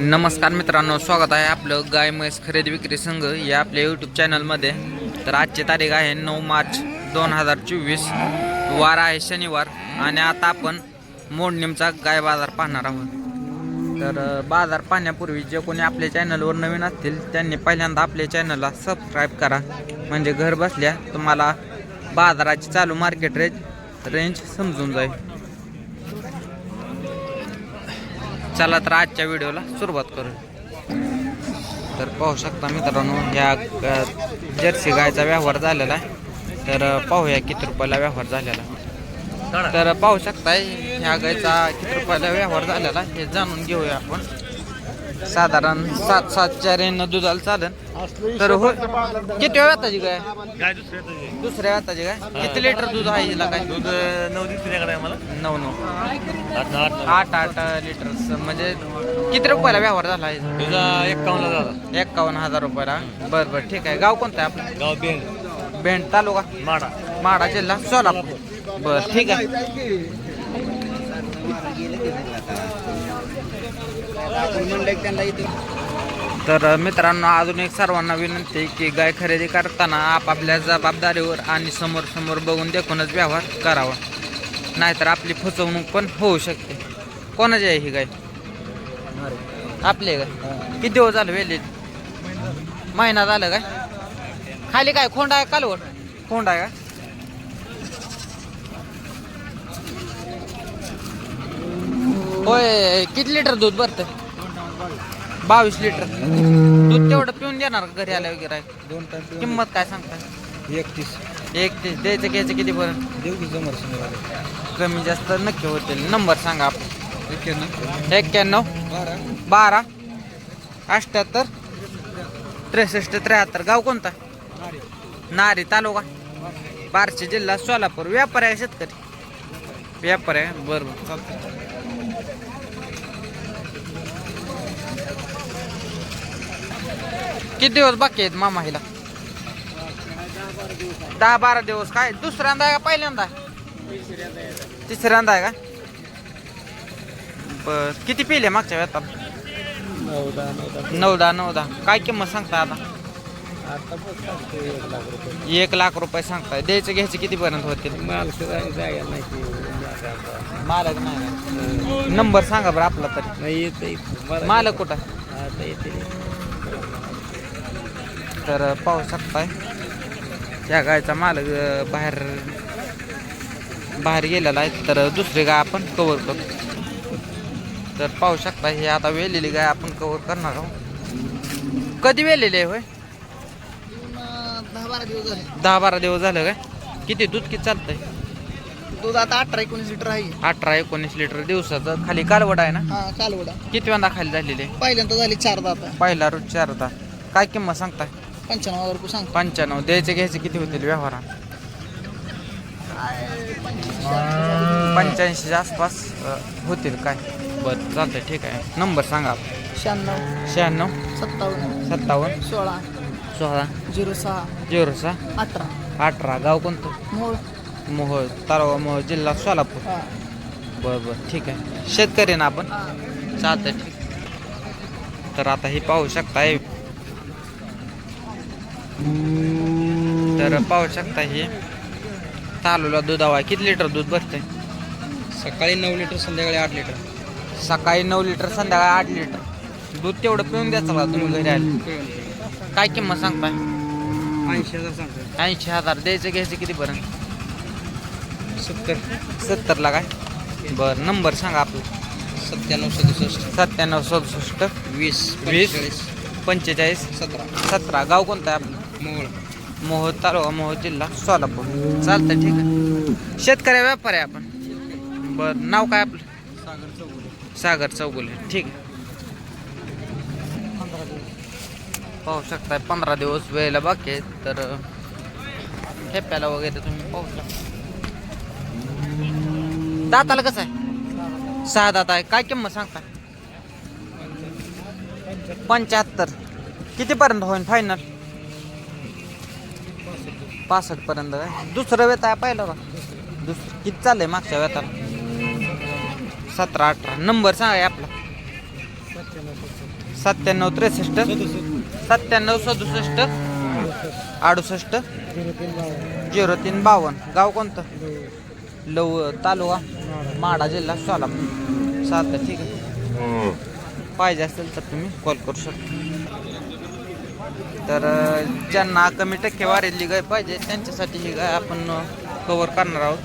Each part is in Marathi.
नमस्कार मित्रांनो स्वागत आहे आपलं गाय म्हैस खरेदी विक्री संघ या आपल्या यूट्यूब चॅनलमध्ये तर आजची तारीख आहे नऊ मार्च दोन हजार चोवीस. वार आहे शनिवार आणि आता आपण मोडणीमचा गाय बाजार पाहणार आहोत. तर बाजार पाहण्यापूर्वी जे कोणी आपल्या चॅनलवर नवीन असतील त्यांनी पहिल्यांदा आपल्या चॅनलला सबस्क्राईब करा. म्हणजे घर बसल्या तुम्हाला बाजाराची चालू मार्केट रेंज रेंज समजून जाईल. चला तर आजच्या व्हिडिओला सुरुवात करू तर पाहू शकता मित्रांनो ह्या जर्सी गायचा व्यवहार झालेला आहे. तर पाहूया किती रुपयाला व्यवहार झालेला आहे. तर पाहू शकताय ह्या गायचा किती रुपयाला व्यवहार झालेला हे जाणून घेऊया आपण. साधारण सात सातच्या रेनं दुधाला चालेल तर हो किती वेळ आताची गाय गाय दुसऱ्या तुझी दुसऱ्या आताची गाय किती लिटर दूध आहे हिला काय? दूध नऊ दिवस मला नऊ नऊ. आठ आठ. आठ आठ लिटर. म्हणजे किती रुपयाला व्यवहार झाला आहे? तुझा झाला. एक्कावन्न हजार रुपयाला. बरं बरं ठीक आहे. गाव कोणतं आहे आपलं? गाव बेन बेंड तालुका? माडा. माडा जिल्हा सोलापूर. बरं ठीक आहे. तर मित्रांनो अजून एक सर्वांना विनंती आहे की गाय खरेदी करताना आपापल्या जबाबदारीवर आणि समोर समोर बघून देखूनच व्यवहार करावा. नाहीतर आपली फसवणूक पण होऊ शकते. कोणाची आहे ही गाय? आपली गाय काय किती दिवस झालं वेली महिना झालं काय? खाली काय? खोंड आहे कालवड खोंड आहे का? होय किती लिटर दूध भरतं बावीस लिटर. दूध तेवढं पिऊन देणार का घरी आल्या वगैरे? दोन तास किंमत काय सांगता? एकतीस. एक ते द्यायचं घ्यायचं किती पर्यंत? देऊ की समोर कमी जास्त नक्की होतील. नंबर सांगा आपण एक्क्याण्णव. एक्क्याण्णव. बारा. बारा. अठ्ठ्याहत्तर त्रेसष्ट त्र्याहत्तर. गाव कोणता? नारी. तालुका? बार्शी जिल्हा सोलापूर. व्यापारी आहे शेतकरी? व्यापारी आहे? बरं बरं. चालतं किती दिवस बाकी आहेत मामा हिला? दहा बारा दिवस. काय दुसऱ्यांदा आहे का पहिल्यांदा? तिसऱ्यांदा आहे का? बर. किती पिले मागच्या वेळात नऊ दहा नऊ दहा. काय किंमत सांगता आता? एक लाख रुपये सांगताय. द्यायचे घ्यायचे किती पर्यंत होतील? आमचा. मालक नाही. नंबर सांगा बरं आपला तरी. मालक कुठं तर पाहू शकताय. त्या गायचा मालक बाहेर बाहेर गेलेला आहे. तर दुसरी गाय आपण कवर करतो तर पाहू शकता हे आता वेलेली गाय आपण कवर करणार आहोत. कधी वेलेली आहे होय? दहा बारा दिवस झाले. दहा बारा दिवस झालं काय? किती दूध किती चालतंय? दूध आता अठरा एकोणीस लिटर आहे. अठरा एकोणीस लिटर दिवसाचं. खाली कालवड आहे ना? हा कालवडा किती वेळा खाली झालेली आहे? पहिल्यांदा झाली चार आता. पहिला रोज चारदा. काय किंमत सांगताय? पंच्याण्णव हजार रुपये सांगतो. पंच्याण्णव द्यायचे घ्यायचे किती होतील व्यवहारात? पंच्याऐंशीच्या आसपास अ, होतील काय? बरं चालतंय ठीक आहे. नंबर सांगा शहाण्णव. शहाण्णव. सत्तावन्न. सत्तावन्न. सोळा. सोळा. झिरो सहा. झिरो सहा. अठरा. अठरा. गाव कोणतं? मूळ मोहोळ. तालुका मोहोळ जिल्हा सोलापूर. हा. बरं बरं ठीक आहे. शेतकरी ना आपण? हा. चालतंय ठीक. तर आता हे पाहू शकताय तर पाहू शकता हे तालुला दुधावा किती लिटर दूध भरते सकाळी नऊ लिटर संध्याकाळी आठ लिटर. सकाळी नऊ लिटर संध्याकाळी आठ लिटर. दूध तेवढं पिऊन द्यायचं का तुम्ही घरी आले. काय किंमत सांगताय? ऐंशी हजार सांगतो ऐंशी हजार. द्यायचं घ्यायचं किती पर्यंत सत्तर. सत्तरला काय? बरं नंबर सांगा आपला. सत्त्याण्णव सदुसष्ट. सत्त्याण्णव सदुसष्ट. वीस वीस पंचेचाळीस. सतरा. सतरा. गाव कोणतं आहे आपलं? मोहोळ तालुका मोहोळ जिल्हा सोलापूर. चालतं ठीक आहे. शेतकरी व्यापारी आहे आपण. बरं नाव काय आपलं? सागर चौगुले. सागर चौगुले ठीक आहे. पाहू शकताय पंधरा दिवस वेळेला बाकी आहेत तर खेप्याला वगैरे तुम्ही पाहू शकता. दाताला कसं आहे? सहा दात आहे. काय किंमत सांगता पंच्याहत्तर. कितीपर्यंत होईल फायनल पासष्ट पर्यंत काय? दुसरं वेत आहे पाहिलं का दुसरं किती चाललंय मागच्या वेताला? सतरा अठरा. नंबर सांगा आपला. सत्त्याण्णव त्रेसष्ट. सत्त्याण्णव सदुसष्ट. अडुसष्ट. झिरो तीन बावन्न. गाव कोणतं? लव तालुका? माडा जिल्हा सोलापूर. चालतं ठीक आहे. पाहिजे असेल तर तुम्ही कॉल करू शकता. तर ज्यांना कमी टक्केवारीतली गाय पाहिजे त्यांच्यासाठी ही गाय आपण कवर करणार आहोत.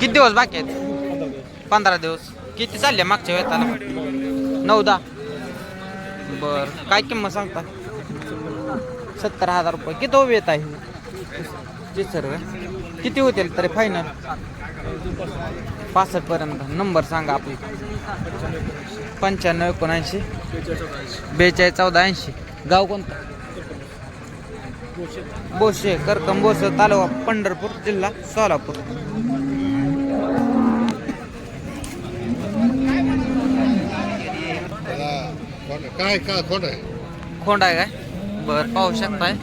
किती दिवस बाकी आहेत? पंधरा दिवस. किती चालले मागच्या वेळेला? नऊ दहा. बर. काय किंमत सांगता? सत्तर हजार रुपये. किती उभे येत आहे? ते सर किती होतील तरी फायनल पासष्ट पर्यंत नंबर सांगा आपली. पंच्याण्णव एकोणऐंशी. बेचाळीस चौदा ऐंशी. गाव कोणतं? बोशे करकम बोस तालुका पंढरपूर जिल्हा सोलापूर. काय का खोट आहे? खोंड आहे काय? बरं पाहू शकताय.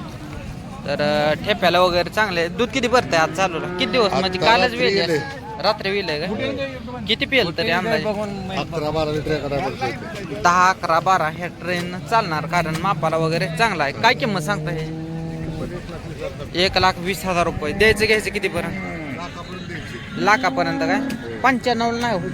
तर ठेप्याला वगैरे चांगले आहे. दूध किती भरतंय आज चालू किती दिवस? आता म्हणजे कालच रात्री वेळ. रात्री वेळ आहे का? किती पिल तरी अंदाजे? अकरा बारा लिटर एका टायमाला येते. दहा अकरा बारा ह्या ट्रेन चालणार कारण मापाला वगैरे चांगला आहे. काय किंमत सांगता हे एक लाख वीस हजार रुपये. द्यायचं घ्यायचं किती पर्यंत? लाखापर्यंत काय? पंच्याण्णव नाही होत.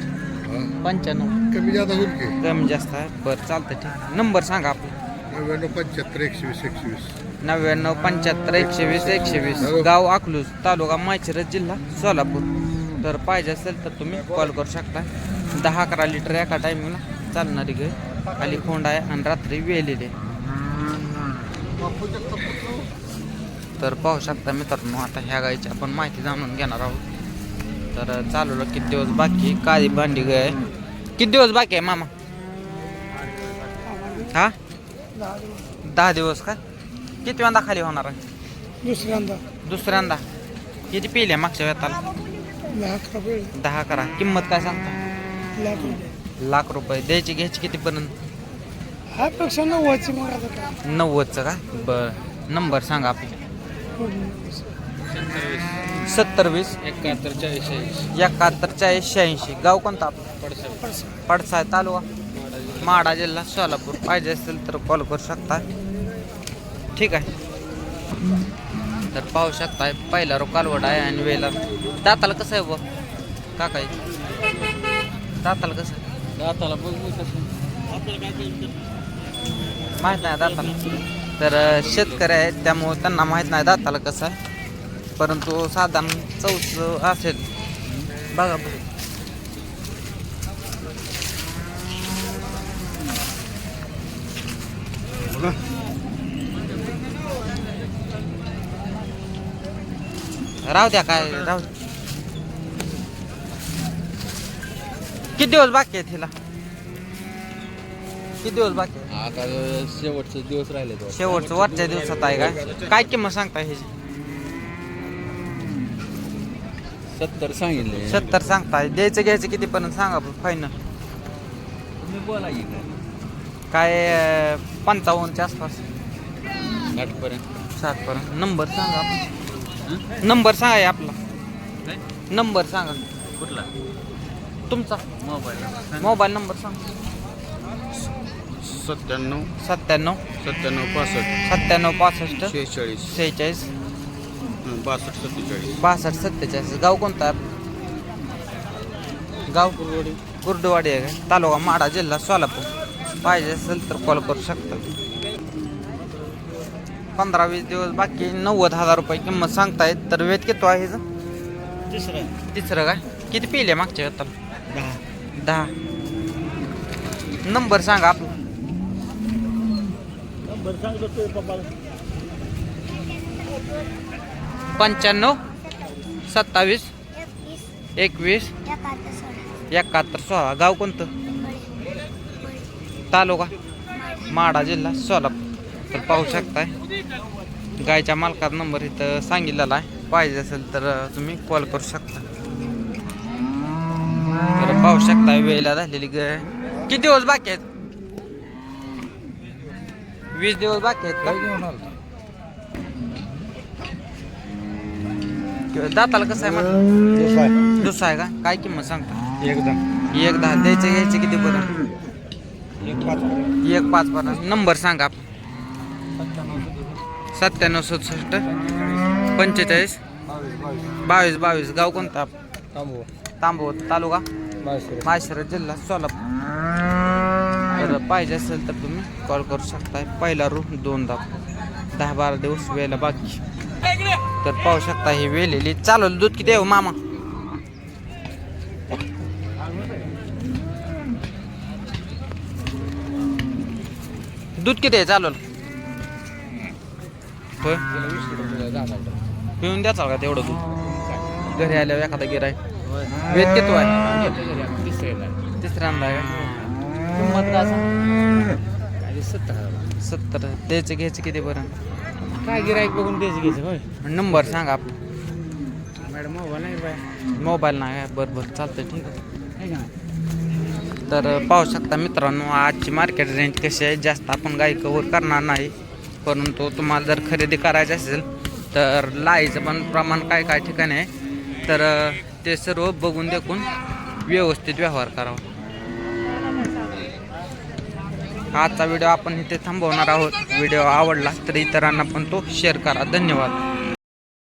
हा. पंच्याण्णव. कमी जादा होईल की. कमी जास्त आहे. बरं चालतं ठीक आहे. नंबर सांगा आपला. नव्याण्णव पंच्याहत्तर एकशे वीस एकशे वीस नव्याण्णव पंच्याहत्तर एकशे वीस एकशे वीस हॅलो. गाव अकलूज तालुका माळशिरस जिल्हा सोलापूर. तर पाहिजे असेल तर तुम्ही कॉल करू शकता. दहा अकरा लिटर एका टायमिंगला चालणारी गाय खाली खोंड आहे आणि रात्री वेलेली. आहे तर पाहू शकता मित्रांनो आता ह्या गायची आपण माहिती जाणून घेणार आहोत. तर चालू किती दिवस बाकी काळी भांडी गाय आहे. किती दिवस बाकी आहे मामा? हा? दहा दिवस का? किती वेळा खाली होणार आहे? दुसऱ्यांदा. दुसऱ्यांदा. किती पिले मागच्या वेताला? लाख रुपये दहा करा किंमत काय सांगता? लाख रुपये. लाख रुपये. द्यायची घ्यायची कितीपर्यंत हा पेक्षा नव्वदची मग आता काय नव्वदचं का? बर. नंबर सांगा आपली. सत्तर वीस एकाहत्तर चाळीस एकाहत्तर चाळीस शहाऐंशी. गाव कोणतं आपलं? पडसाय तालुका? माडा जिल्हा सोलापूर. पाहिजे असेल तर कॉल करू शकता. ठीक आहे. तर पाहू शकताय पहिला रो कालवड आहे आणि वेला. दाताला कसं आहे ब काकाई? दाताला कसं आहे? दाताला बघू कसं माहीत नाही दाताला. तर अं, शेतकरी आहेत त्यामुळे त्यांना माहीत नाही दाताला कसं आहे. परंतु साधारण चौच असेल. बघा. राहू द्या काय राहू द्या. किती दिवस बाकी आहेत तिला किती दिवस बाकी आहे आता शेवटचे दिवस राहिले तो शेवटचं वरच्या दिवसात आहे काय? काय किंमत सांगता ह्याची सत्तर सांगितले. सत्तर सांगताय. द्यायचं घ्यायचं किती पर्यंत सांगा फायनल तुम्ही बोला की काय. अं, पंचावन्नच्या आसपास. साठ पर्यंत साठ पर्यंत नंबर सांगा. आपला नंबर सांगा हे आपला. नंबर सांगा. कुठला? तुमचा. मोबाईल. मोबाईल नंबर सांगा. सत्त्याण्णव. सत्त्याण्णव. सत्त्याण्णव पासष्ट. सत्त्याण्णव पासष्ट. शेहेचाळीस. शेहेचाळीस. बासष्ट सत्तेचाळीस. बासष्ट सत्तेचाळीस. गाव कोणतं आहे? गाव? कुर्डवाडी. आहे का? तालुका माडा जिल्हा सोलापूर. पाहिजे असेल तर कॉल करू शकता. पंधरा वीस दिवस बाकी नव्वद हजार रुपये किंमत सांगतायत. तर वेद किती आहे हिचं? तिसरं. तिसरं काय? किती पिले मागच्या दहा. दहा. नंबर सांगा आपला. पंच्याण्णव सत्तावीस एकवीस. एकाहत्तर सोळा. गाव कोणतं? तालुका? माडा जिल्हा सोलापूर. तर पाहू शकताय. गायच्या मालकात नंबर इथं सांगितलेला आहे. पाहिजे असेल तर तुम्ही कॉल करू शकता. तर पाहू शकता वेळेला झालेली गाय किती दिवस बाकी आहेत? वीस दिवस बाकी आहेत का? दाताला कसं आहे मग दुसरा आहे का? काय किंमत सांगता? एकदम एक दहा. द्यायचे घ्यायचे किती पर्यंत? एक पाच एक पाच पर्यंत. नंबर सांगा. सत्त्याण्णव सदुसष्ट पंचेचाळीस बावीस बावीस. गाव कोणता? थांबू तांबवत तालुका? माहेश्वर जिल्हा सोलापूर. तर पाहिजे असेल तर तुम्ही कॉल करू शकता पहिला रू दोन दाब दहा बारा दिवस वेळेला बाकी. तर पाहू शकता ही वेलेली. चालेल दूध किती आहे हो मामा? दूध किती आहे? चालेल. होय? पिऊन द्या का तेवढं दूध. घरी आल्यावर एखादा गिराय वेद किती आहे तिसऱ्यांदा आहे का? सत्तर. द्यायचं घ्यायचं किती पर्यंत? काय गिराईक बघून द्यायचं घ्यायचं होय? नंबर सांगा आपला मॅडम मोबाईल नाही बाय मोबाईल नाही बरं बरं चालतं ठीक आहे. तर पाहू शकता मित्रांनो आजची मार्केट रेंज कशी आहे? जास्त आपण गाई कवर करणार नाही. परंतु तुम्हाला जर खरेदी करायची असेल तर लाईचं पण प्रमाण काय काय ठिकाणी आहे तर ते सर्व बघून देखून व्यवस्थित व्यवहार करावा. आजचा व्हिडिओ आपण इथे थांबवणार आहोत. व्हिडिओ आवडला तर इतरांना पण तो शेअर करा. धन्यवाद.